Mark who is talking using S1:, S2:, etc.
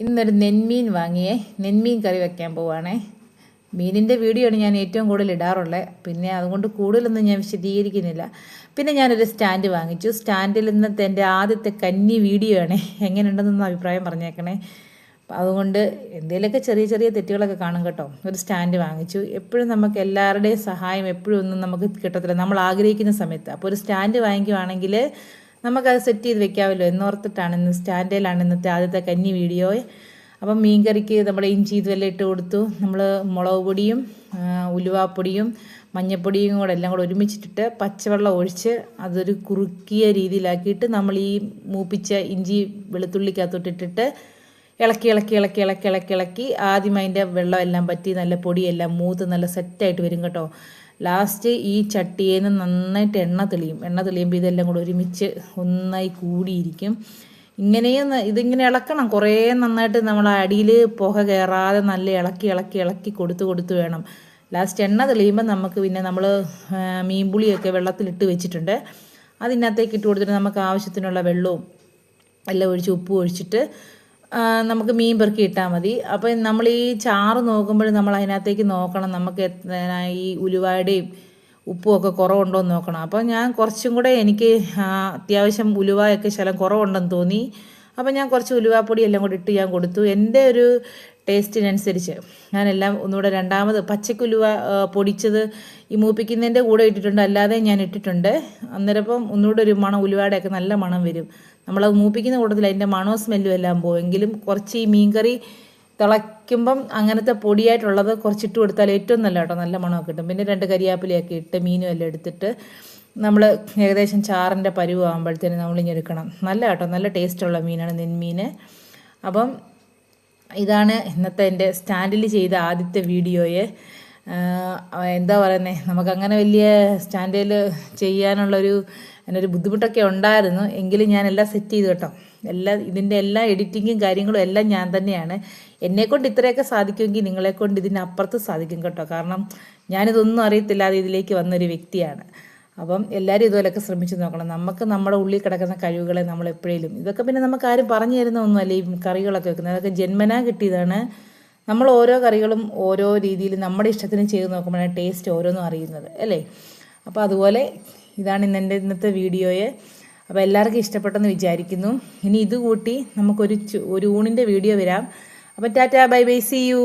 S1: ഇന്നൊരു നെന്മീൻ വാങ്ങിയേ. നെന്മീൻ കറി വെക്കാൻ പോവാണേ. മീനിന്റെ വീഡിയോ ആണ് ഞാൻ ഏറ്റവും കൂടുതൽ ഇടാറുള്ളത് പിന്നെ അതുകൊണ്ട് കൂടുതലൊന്നും ഞാൻ വിശദീകരിക്കുന്നില്ല. പിന്നെ ഞാനൊരു സ്റ്റാൻഡ് വാങ്ങിച്ചു. സ്റ്റാൻഡിൽ ഇന്നത്തെ എന്റെ ആദ്യത്തെ കന്നി വീഡിയോ ആണ് എങ്ങനെയുണ്ടെന്നൊന്ന് അഭിപ്രായം പറഞ്ഞേക്കണേ. അതുകൊണ്ട് എന്തെങ്കിലുമൊക്കെ ചെറിയ ചെറിയ തെറ്റുകളൊക്കെ കാണും കേട്ടോ. ഒരു സ്റ്റാൻഡ് വാങ്ങിച്ചു. എപ്പോഴും നമുക്ക് എല്ലാവരുടെയും സഹായം എപ്പോഴും ഒന്നും നമുക്ക് കിട്ടത്തില്ല. നമ്മൾ ആഗ്രഹിക്കുന്ന സമയത്ത്. അപ്പോൾ ഒരു സ്റ്റാൻഡ് വാങ്ങിക്കുവാണെങ്കിൽ നമുക്കത് സെറ്റ് ചെയ്ത് വെക്കാമല്ലോ എന്നോർത്തിട്ടാണ് ഇന്ന് സ്റ്റാൻഡേലാണ് ഇന്നത്തെ ആദ്യത്തെ കഞ്ഞി വീഡിയോ. അപ്പം മീൻകറിക്ക് നമ്മൾ ഇഞ്ചി ഇതുവെല്ലാം ഇട്ട് കൊടുത്തു. നമ്മൾ മുളക് പൊടിയും ഉലുവാപ്പൊടിയും മഞ്ഞപ്പൊടിയും കൂടെ എല്ലാം കൂടെ ഒരുമിച്ചിട്ടിട്ട് പച്ചവെള്ളം ഒഴിച്ച് അതൊരു കുറുക്കിയ രീതിയിലാക്കിയിട്ട് നമ്മൾ ഈ മൂപ്പിച്ച ഇഞ്ചി വെളുത്തുള്ളിക്കകത്തോട്ടിട്ടിട്ട് ഇളക്കി ഇളക്കി ഇളക്കി ഇളക്കി ഇളക്കി ഇളക്കി ആദ്യം അതിന്റെ വെള്ളം എല്ലാം പറ്റി നല്ല പൊടിയെല്ലാം മൂത്ത് നല്ല സെറ്റായിട്ട് വരും കേട്ടോ. ലാസ്റ്റ് ഈ ചട്ടിയിൽ നിന്ന് നന്നായിട്ട് എണ്ണ തെളിയും. എണ്ണ തെളിയുമ്പോൾ ഇതെല്ലാം കൂടെ ഒരുമിച്ച് ഒന്നായി കൂടിയിരിക്കും. ഇങ്ങനെയും ഇതിങ്ങനെ ഇളക്കണം. കുറേ നന്നായിട്ട് നമ്മൾ അടിയിൽ പുക കയറാതെ നല്ല ഇളക്കി ഇളക്കി ഇളക്കി കൊടുത്ത് കൊടുത്ത് വേണം. ലാസ്റ്റ് എണ്ണ തെളിയുമ്പോൾ നമുക്ക് പിന്നെ നമ്മൾ മീൻപുളിയൊക്കെ വെള്ളത്തിലിട്ട് വെച്ചിട്ടുണ്ട്. അതിനകത്തേക്ക് ഇട്ട് കൊടുത്തിട്ട് നമുക്ക് ആവശ്യത്തിനുള്ള വെള്ളവും എല്ലാം ഒഴിച്ച് ഉപ്പ് ഒഴിച്ചിട്ട് നമുക്ക് മീൻ പെറുക്കി ഇട്ടാൽ മതി. അപ്പോൾ നമ്മൾ ഈ ചാറ് നോക്കുമ്പോൾ നമ്മൾ അതിനകത്തേക്ക് നോക്കണം. നമുക്ക് ഈ ഉലുവയുടെയും ഉപ്പും ഒക്കെ കുറവുണ്ടോ എന്ന് നോക്കണം. അപ്പോൾ ഞാൻ കുറച്ചും കൂടെ എനിക്ക് അത്യാവശ്യം ഉലുവയൊക്കെ ശലം കുറവുണ്ടെന്ന് തോന്നി. അപ്പോൾ ഞാൻ കുറച്ച് ഉലുവാപ്പൊടി എല്ലാം കൂടി ഇട്ട് ഞാൻ കൊടുത്തു. എന്റെ ഒരു ടേസ്റ്റിനനുസരിച്ച്. ഞാനെല്ലാം ഒന്നുകൂടെ രണ്ടാമത് പച്ചക്കുലുവ പൊടിച്ചത് ഈ മൂപ്പിക്കുന്നതിന്റെ കൂടെ ഇട്ടിട്ടുണ്ട്. അല്ലാതെ ഞാൻ ഇട്ടിട്ടുണ്ട്. അന്നേരം ഇപ്പം ഒന്നുകൂടെ ഒരു മണം ഉലുവയുടെയൊക്കെ നല്ല മണം വരും. നമ്മളത് മൂപ്പിക്കുന്ന കൂട്ടത്തിൽ അതിന്റെ മണവും സ്മെല്ലും എല്ലാം പോകും എങ്കിലും കുറച്ച് ഈ മീൻകറി തിളയ്ക്കുമ്പം അങ്ങനത്തെ പൊടിയായിട്ടുള്ളത് കുറച്ചിട്ട് കൊടുത്താൽ ഏറ്റവും നല്ല കേട്ടോ. നല്ല മണമൊക്കെ കിട്ടും. പിന്നെ രണ്ട് കരിയാപ്പിലയൊക്കെ ഇട്ട് മീനും എല്ലാം എടുത്തിട്ട് നമ്മൾ ഏകദേശം ചാറിന്റെ പരുവാകുമ്പോഴത്തേന് നമ്മളിങ്ങനെ എടുക്കണം നല്ല കേട്ടോ. നല്ല ടേസ്റ്റുള്ള മീനാണ് നെന്മീൻ അപ്പം ഇതാണ് ഇന്നത്തെ എന്റെ സ്റ്റാൻഡിൽ ചെയ്ത ആദ്യത്തെ വീഡിയോയെ. എന്താ പറയുന്നത് നമുക്കങ്ങനെ വലിയ സ്റ്റാൻഡിൽ ചെയ്യാനുള്ളൊരു ഒരു ബുദ്ധിമുട്ടൊക്കെ ഉണ്ടായിരുന്നു. എങ്കിലും ഞാൻ എല്ലാം സെറ്റ് ചെയ്തു കേട്ടോ. എല്ലാ ഇതിന്റെ എല്ലാ എഡിറ്റിങ്ങും കാര്യങ്ങളും എല്ലാം ഞാൻ തന്നെയാണ്. എന്നെക്കൊണ്ട് ഇത്രയൊക്കെ സാധിക്കുമെങ്കിൽ നിങ്ങളെക്കൊണ്ട് ഇതിനപ്പുറത്ത് സാധിക്കും കേട്ടോ. കാരണം ഞാനിതൊന്നും അറിയത്തില്ലാതെ ഇതിലേക്ക് വന്നൊരു വ്യക്തിയാണ്. അപ്പം എല്ലാവരും ഇതുപോലെയൊക്കെ ശ്രമിച്ചു നോക്കണം. നമുക്ക് നമ്മുടെ ഉള്ളിൽ കിടക്കുന്ന കഴിവുകളെ നമ്മൾ എപ്പോഴേലും ഇതൊക്കെ പിന്നെ നമുക്ക് ആരും പറഞ്ഞു തരുന്ന ഒന്നുമല്ല. ഈ കറികളൊക്കെ വെക്കുന്നത്. അതൊക്കെ ജന്മനാ കിട്ടിയതാണ്. നമ്മൾ ഓരോ കറികളും ഓരോ രീതിയിൽ നമ്മുടെ ഇഷ്ടത്തിന് ചെയ്ത് നോക്കുമ്പോഴാണ് ടേസ്റ്റ് ഓരോന്നും അറിയുന്നത്. അല്ലേ? അപ്പോൾ അതുപോലെ ഇതാണ് ഇന്ന് എന്റെ ഇന്നത്തെ വീഡിയോയെ. അപ്പോൾ എല്ലാവർക്കും ഇഷ്ടപ്പെട്ടെന്ന് വിചാരിക്കുന്നു. ഇനി ഇത് കൂട്ടി നമുക്കൊരു ഒരു ഊണിന്റെ വീഡിയോ വരാം. അപ്പോൾ tata bye bye see you